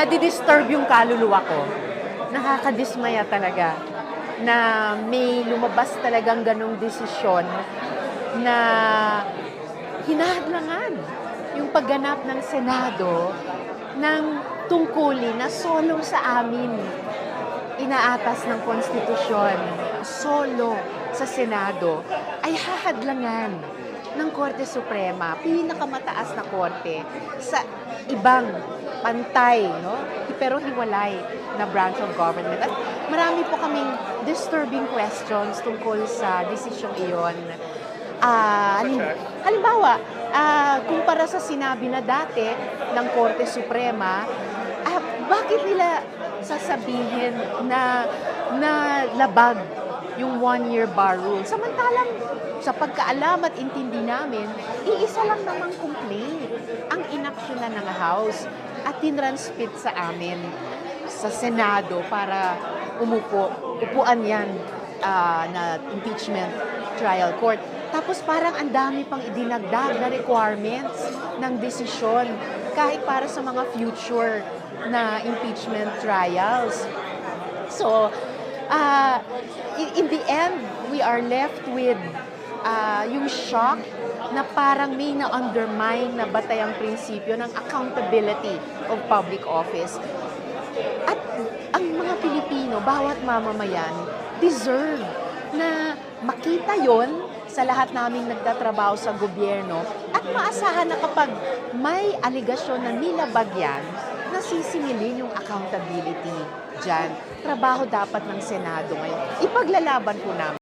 nadidisturb yung kaluluwa ko. Nakakadismaya talaga na may lumabas talagang ganong desisyon na hinahadlangan yung pagganap ng Senado ng tungkulin na solo sa amin inaatas ng konstitusyon, solo sa Senado, ay hahadlangan ng Korte Suprema, pinakamataas na korte sa ibang pantay, no? pero hiwalay na branch of government. At marami po kaming disturbing questions tungkol sa desisyong iyon. Halim- halimbawa, ah, kumpara sa sinabi na dati ng Korte Suprema, ah, bakit nila sasabihin na na labag yung one-year bar rule. Samantalang sa pagkaalam at intindi namin, iisa lang namang complaint ang inaksyonan ng House at tinranspit sa amin sa Senado para umupo. Upuan yan ah, na impeachment trial court. Tapos parang ang dami pang idinagdag na requirements ng desisyon kahit para sa mga future na impeachment trials. So, uh, in, the end, we are left with uh, yung shock na parang may na-undermine na batayang prinsipyo ng accountability of public office. At ang mga Pilipino, bawat mamamayan, deserve na makita yon sa lahat naming nagtatrabaho sa gobyerno at maasahan na kapag may aligasyon na nilabag yan, nasisingilin yung accountability dyan. Trabaho dapat ng Senado ngayon. Ipaglalaban po namin.